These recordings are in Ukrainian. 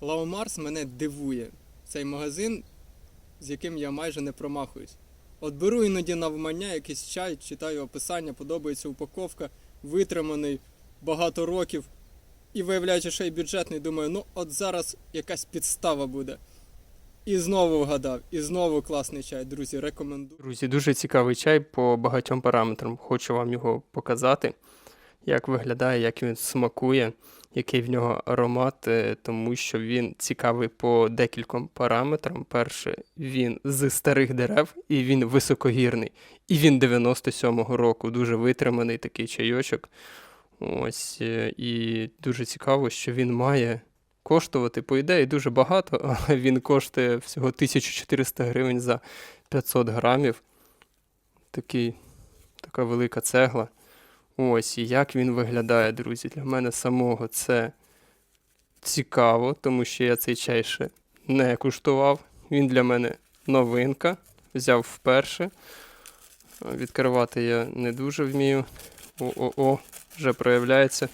Лаомарс мене дивує. Цей магазин, з яким я майже не промахуюсь. От беру іноді навмання якийсь чай, читаю описання, подобається упаковка, витриманий багато років. І виявляючи, що й бюджетний, думаю, ну от зараз якась підстава буде. І знову вгадав, і знову класний чай, друзі, рекомендую. Друзі, дуже цікавий чай по багатьом параметрам. Хочу вам його показати, як виглядає, як він смакує, який в нього аромат, е, тому що він цікавий по декільком параметрам. Перше, він з старих дерев і він високогірний. І він 97-го року, дуже витриманий такий чайочок. Ось, е, і дуже цікаво, що він має коштувати, по ідеї, дуже багато, але він коштує всього 1400 гривень за 500 грамів. Такий, така велика цегла. Ось, і як він виглядає, друзі. Для мене самого це цікаво, тому що я цей чай ще не куштував. Він для мене новинка. Взяв вперше. Відкривати я не дуже вмію. О-о-о, вже проявляється.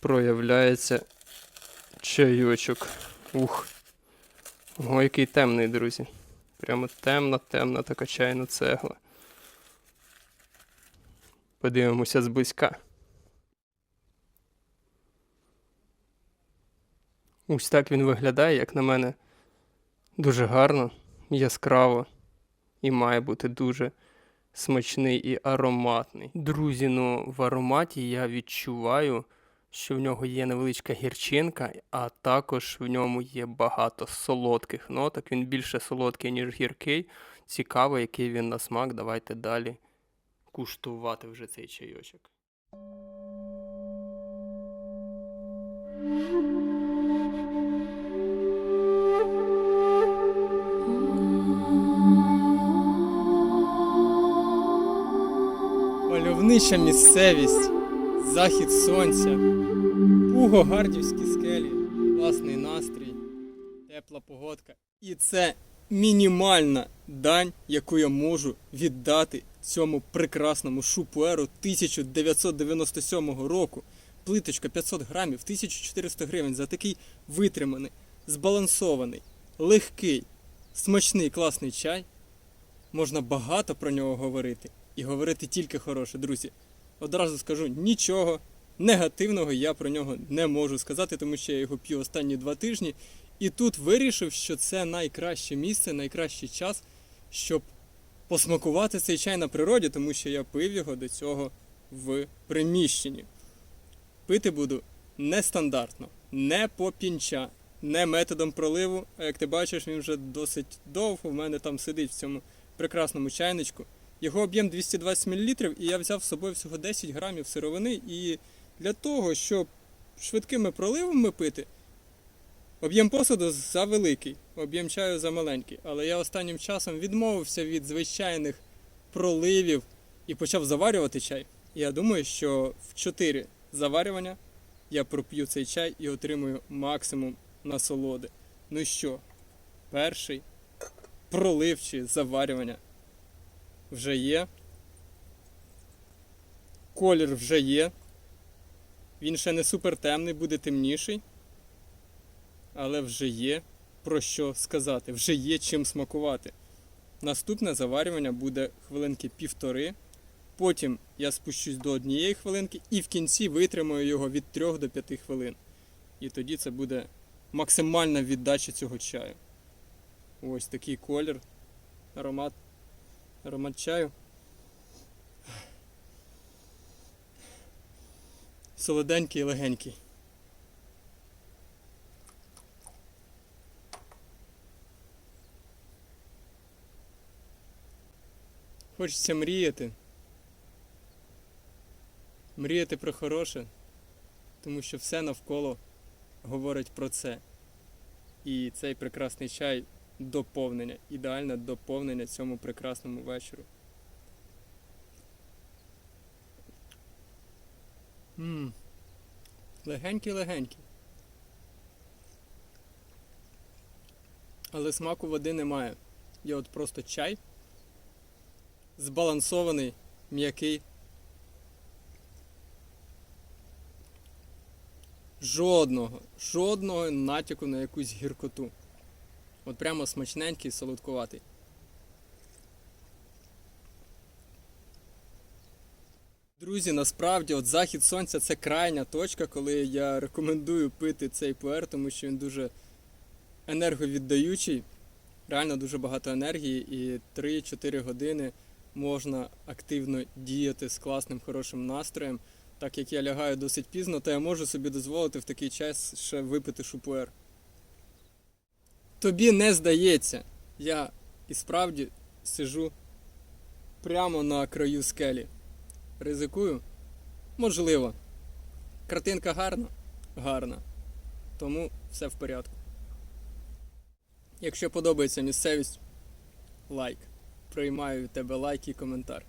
Проявляється чайочок. Ух. Ого, який темний, друзі. Прямо темна, темна така чайна цегла. Подивимося зблизька. Ось так він виглядає, як на мене, дуже гарно, яскраво і має бути дуже смачний і ароматний. Друзі, ну в ароматі я відчуваю, що в нього є невеличка гірчинка, а також в ньому є багато солодких ноток. Він більше солодкий, ніж гіркий. Цікаво, який він на смак. Давайте далі куштувати вже цей чайочок. Мальовнича місцевість, захід сонця, Пуго-Гардівські скелі, класний настрій, тепла погодка. І це мінімальна дань, яку я можу віддати цьому прекрасному шупуеру 1997 року. Плиточка 500 грамів, 1400 гривень за такий витриманий, збалансований, легкий, смачний, класний чай. Можна багато про нього говорити і говорити тільки хороше, друзі. Одразу скажу, нічого негативного я про нього не можу сказати, тому що я його п'ю останні два тижні. І тут вирішив, що це найкраще місце, найкращий час, щоб посмакувати цей чай на природі, тому що я пив його до цього в приміщенні. Пити буду нестандартно, не по пінча, не методом проливу. А як ти бачиш, він вже досить довго в мене там сидить в цьому прекрасному чайничку. Його об'єм 220 мл, і я взяв з собою всього 10 грамів сировини. І для того, щоб швидкими проливами пити, об'єм посуду завеликий, об'єм чаю замаленький. Але я останнім часом відмовився від звичайних проливів і почав заварювати чай. Я думаю, що в 4 заварювання я проп'ю цей чай і отримую максимум насолоди. Ну що, перший пролив чи заварювання вже є. Колір вже є. Він ще не супер темний, буде темніший. Але вже є про що сказати, вже є чим смакувати. Наступне заварювання буде хвилинки півтори. Потім я спущусь до однієї хвилинки і в кінці витримаю його від 3 до 5 хвилин. І тоді це буде максимальна віддача цього чаю. Ось такий колір, аромат, аромат чаю. Солоденький і легенький. Хочеться мріяти. Мріяти про хороше, тому що все навколо говорить про це. І цей прекрасний чай доповнення, ідеальне доповнення цьому прекрасному вечору. Мм. Легенький-легенький. Але смаку води немає. Є от просто чай. Збалансований, м'який. Жодного, жодного натяку на якусь гіркоту. От прямо смачненький, солодкуватий. Друзі, насправді, от захід сонця це крайня точка, коли я рекомендую пити цей пуер, тому що він дуже енерговіддаючий, реально дуже багато енергії, і 3-4 години можна активно діяти з класним хорошим настроєм. Так як я лягаю досить пізно, то я можу собі дозволити в такий час ще випити шупуер. Тобі не здається, я і справді сижу прямо на краю скелі. Ризикую? Можливо. Картинка гарна? Гарна. Тому все в порядку. Якщо подобається місцевість, лайк. Приймаю від тебе лайк і коментар.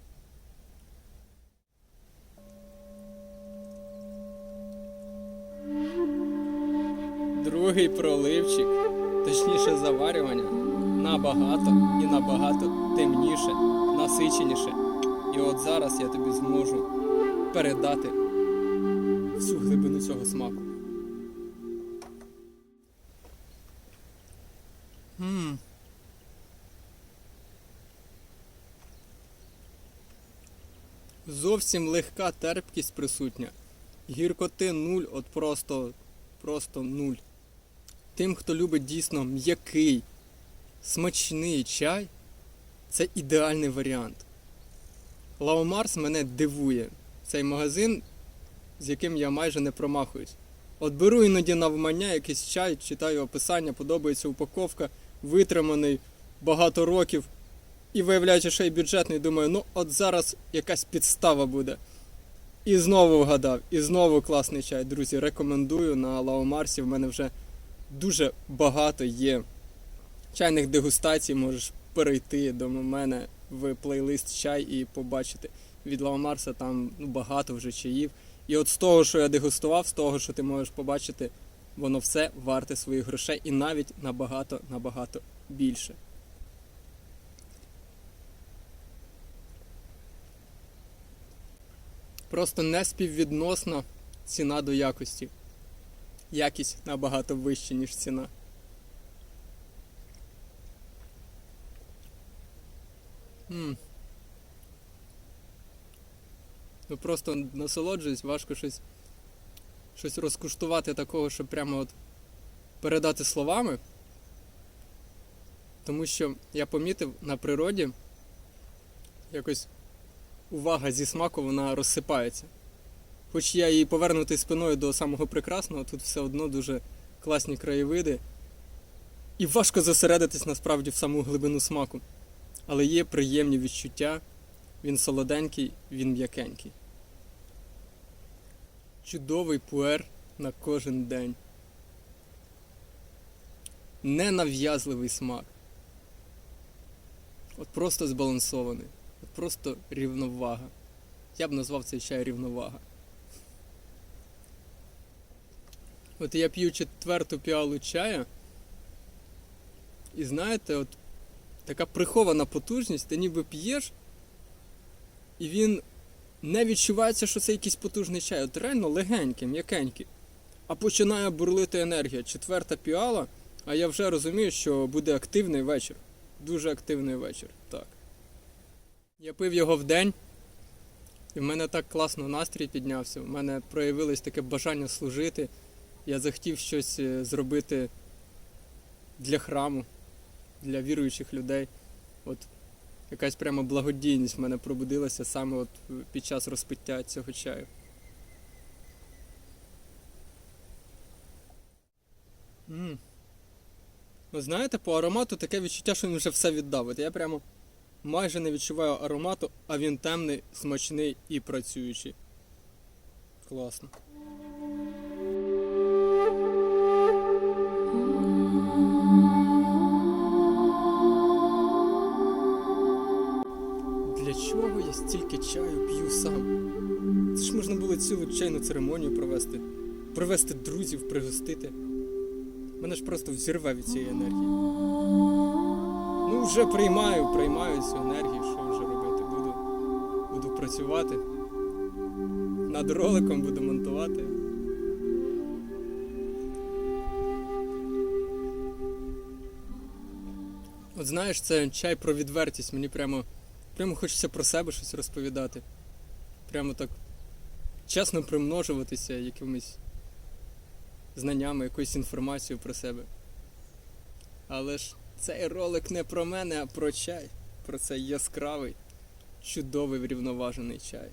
Другий проливчик, точніше заварювання, набагато і набагато темніше, насиченіше. І от зараз я тобі зможу передати всю глибину цього смаку. Ммм. Зовсім легка терпкість присутня. Гіркоти нуль, от просто, просто нуль. Тим, хто любить дійсно м'який, смачний чай, це ідеальний варіант. Лао Марс мене дивує. Цей магазин, з яким я майже не промахуюсь. От беру іноді навмання якийсь чай, читаю описання, подобається упаковка, витриманий багато років. І виявляючи, що й бюджетний, думаю, ну от зараз якась підстава буде. І знову вгадав, і знову класний чай. Друзі, рекомендую на Лао Марсі. В мене вже дуже багато є чайних дегустацій. Можеш перейти до мене в плейлист чай і побачити. Від Лао Марса там ну, багато вже чаїв. І от з того, що я дегустував, з того, що ти можеш побачити, воно все варте своїх грошей і навіть набагато набагато більше. Просто неспіввідносна ціна до якості. Якість набагато вища, ніж ціна. М. Ну просто насолоджуюсь, важко щось, щось розкуштувати такого, щоб прямо от передати словами. Тому що я помітив на природі якось увага зі смаку вона розсипається. Хоч я і повернутий спиною до самого прекрасного, тут все одно дуже класні краєвиди. І важко зосередитись насправді в саму глибину смаку. Але є приємні відчуття, він солоденький, він м'якенький. Чудовий пуер на кожен день. Ненав'язливий смак. От просто збалансований. Просто рівновага. Я б назвав цей чай рівновага. От я п'ю четверту піалу чая. І знаєте, от така прихована потужність, ти ніби п'єш, і він не відчувається, що це якийсь потужний чай. От реально легенький, м'якенький. А починає бурлити енергія. Четверта піала, а я вже розумію, що буде активний вечір. Дуже активний вечір. Так. Я пив його вдень, і в мене так класно настрій піднявся. У мене проявилось таке бажання служити. Я захотів щось е, зробити для храму, для віруючих людей. От якась прямо благодійність в мене пробудилася саме от під час розпиття цього чаю. м Ви знаєте, по аромату таке відчуття, що він вже все віддав. От я прямо майже не відчуваю аромату, а він темний, смачний і працюючий. Класно. Для чого я стільки чаю п'ю сам? Це ж можна було цілу чайну церемонію провести, привезти друзів, пригостити. Мене ж просто взірве від цієї енергії. Ну вже приймаю, приймаю цю енергію, що вже робити. Буду буду працювати. Над роликом буду монтувати. От знаєш, це чай про відвертість. Мені прямо прямо хочеться про себе щось розповідати. Прямо так чесно примножуватися якимись знаннями, якоюсь інформацією про себе. Але ж цей ролик не про мене, а про чай. Про цей яскравий, чудовий врівноважений чай.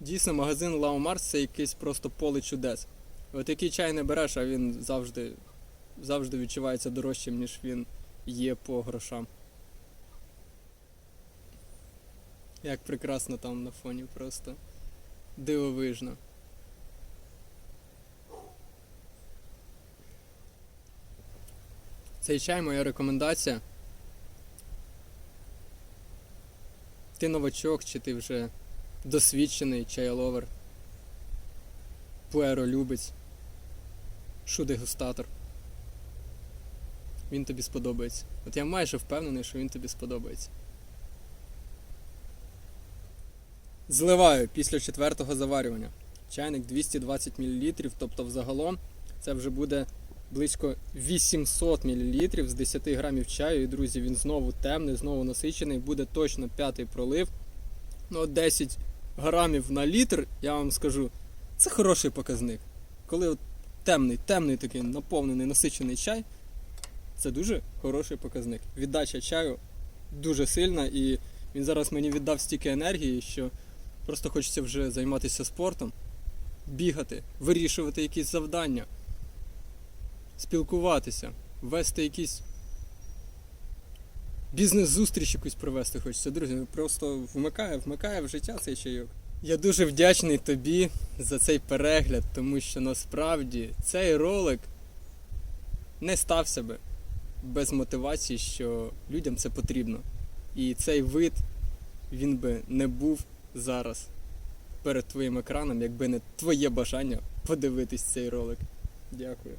Дійсно, магазин Лао Марс це якесь просто поле чудес. От який чай не береш, а він завжди, завжди відчувається дорожчим, ніж він є по грошам. Як прекрасно там на фоні просто дивовижно. Цей чай моя рекомендація. Ти новачок, чи ти вже досвідчений чайловер, пуеролюбець, шудегустатор. Він тобі сподобається. От я майже впевнений, що він тобі сподобається. Зливаю після четвертого заварювання. Чайник 220 мл, тобто взагалом це вже буде близько 800 мл з 10 грамів чаю. І, друзі, він знову темний, знову насичений, буде точно п'ятий пролив. Ну, 10 грамів на літр, я вам скажу, це хороший показник. Коли от темний, темний такий наповнений, насичений чай, це дуже хороший показник. Віддача чаю дуже сильна, і він зараз мені віддав стільки енергії, що просто хочеться вже займатися спортом, бігати, вирішувати якісь завдання, спілкуватися, вести якісь бізнес-зустріч якусь провести хочеться. Друзі, просто вмикає, вмикає в життя цей чайок. Я дуже вдячний тобі за цей перегляд, тому що насправді цей ролик не стався би без мотивації, що людям це потрібно. І цей вид він би не був зараз перед твоїм екраном, якби не твоє бажання подивитись цей ролик. Дякую.